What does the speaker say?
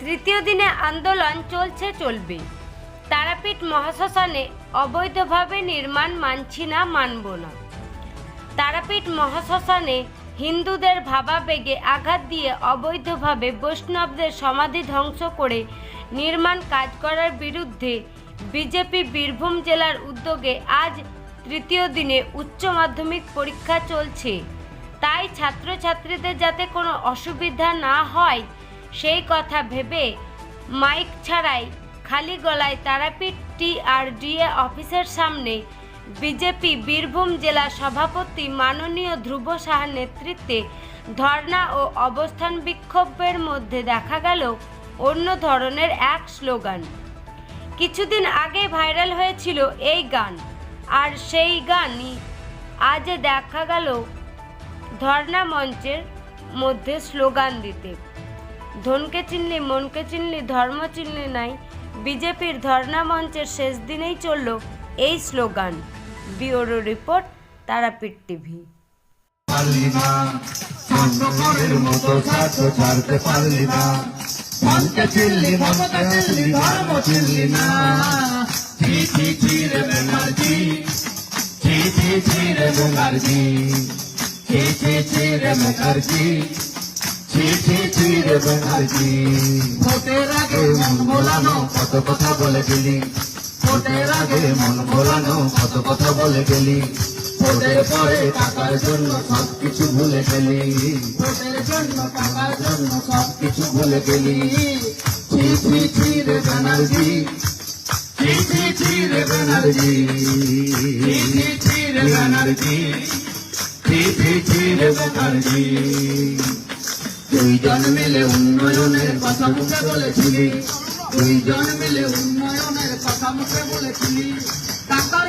তৃতীয় দিনে আন্দোলন চলছে, চলবে। তারাপীঠ মহাশ্মশানে অবৈধভাবে নির্মাণ মানছি না, মানব না। তারাপীঠ মহাশ্মশানে হিন্দুদের ভাবাবেগে আঘাত দিয়ে অবৈধভাবে বৈষ্ণবদের সমাধি ধ্বংস করে নির্মাণ কাজ করার বিরুদ্ধে বিজেপি বীরভূম জেলার উদ্যোগে আজ তৃতীয় দিনে উচ্চ মাধ্যমিক পরীক্ষা চলছে। তাই ছাত্রছাত্রীদের যাতে কোনো অসুবিধা না হয় সেই কথা ভেবে মাইক ছাড়াই খালি গলায় তারাপীঠ টিআরডিএ অফিসের সামনে বিজেপি বীরভূম জেলা সভাপতি মাননীয় ধ্রুব সাহার নেতৃত্বে ধর্ণা ও অবস্থান বিক্ষোভের মধ্যে দেখা গেল অন্য ধরনের এক স্লোগান। কিছুদিন আগে ভাইরাল হয়েছিল এই গান। আর সেই গানই আজ দেখা গেল ধর্ণা মঞ্চের মধ্যে স্লোগান দিতে। ধনকে চিনলি, মনকে চিনলি, ধর্ম চিনলি নাই। বিজেপির ধর্ণা মঞ্চের শেষ দিনেই চলল এই slogan. Bureau report, Tarapith TV. রে ব্যানার্জি ভোটের আগে মন ভোলানো। কত কথা বলে গেলি। ভোটের আগে মন ভোলানো কত কথা বলে গেলি। ভোটের পরে টাকার জন্য সব কিছু ভুলে গেলি। ভোটের জন্য টাকার জন্য সব কিছু ভুলে গেলি। ছি ছি ছি রে ব্যানার্জি ছি ছি ছি রে ব্যানার্জি ছি ছি ছি রে ব্যানার্জি ছি ছি ছি রে ব্যানার্জি দুইজন মিলে উন্নয়নের কথা মুখে বলেছিলি। দুইজন মিলে উন্নয়নের কথা মুখে বলেছিলি। টাকার